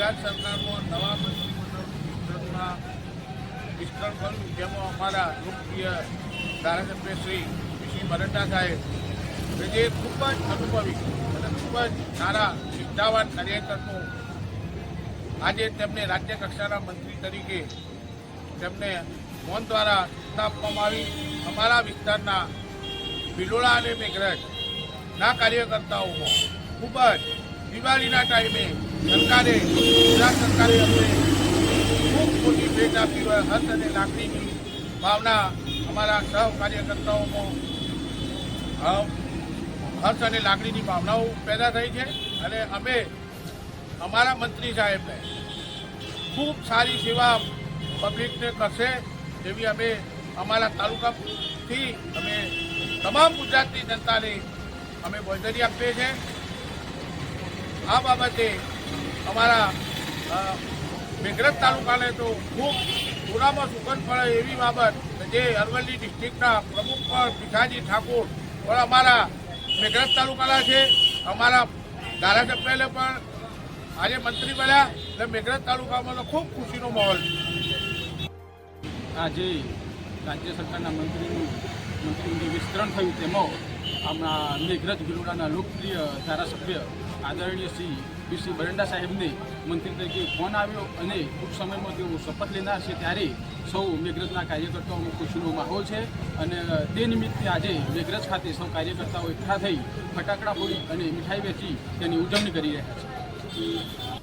ગુજરાત સરકારનો નવા મંત્રીમંડળના વિસ્તરણ કર્યું, જેમાં અમારા લોકપ્રિય ધારાસભ્ય શ્રી શ્રી મરંડા સાહેબ, કે જે ખૂબ જ અનુભવી અને ખૂબ જ સારા નિષ્ઠાવાન કાર્યકરનું આજે તેમને રાજ્ય કક્ષાના મંત્રી તરીકે તેમને ફોન દ્વારા સત્તા આપવામાં આવી. અમારા વિસ્તારના બિલોડા અને મેઘરજના કાર્યકર્તાઓમાં ખૂબ જ દિવાળીના ટાઈમે સરકારે, ગુજરાત સરકારે અમને ખૂબ મોટી ભેટ આપી હોય હર્ષ અને લાગણીની ભાવના અમારા સૌ કાર્યકર્તાઓમાં હર્ષ અને લાગણીની ભાવનાઓ પેદા થઈ છે અને અમે અમારા મંત્રી સાહેબને ખૂબ સારી સેવા પબ્લિકને કરશે એવી અમે અમારા તાલુકાથી અમે તમામ ગુજરાતની જનતાને અમે બોલદરી આપીએ છીએ. આ બાબતે અમારા મેઘરજ તાલુકાને તો ખૂબ પૂરામાં સુગંધ પડે એવી બાબત જે અરવલ્લી ડિસ્ટ્રિક્ટના પ્રમુખ પણ ભીખાજી ઠાકોર પણ અમારા મેઘરજ તાલુકાના છે. અમારા ધારાસભ્યને પણ આજે મંત્રી બન્યા એટલે મેઘરજ તાલુકામાં તો ખૂબ ખુશીનો માહોલ આજે રાજ્ય સરકારના મંત્રીનું મંત્રીનું વિસ્તરણ થયું તેમાં હમણાં મેઘરજ ગિલોડાના લોકપ્રિય ધારાસભ્ય આદરણીય શ્રી બી શ્રી બરંડા સાહેબને મંત્રી તરીકે ફોન આવ્યો અને ટૂંક સમયમાં તેઓ શપથ લેનાર છે ત્યારે સૌ મેઘરજના કાર્યકર્તાઓમાં ખુશીનો માહોલ છે અને તે નિમિત્તે આજે મેઘરજ ખાતે સૌ કાર્યકર્તાઓ એકઠા થઈ ફટાકડા ફોડી અને મીઠાઈ વેચી તેની ઉજવણી કરી રહ્યા છે.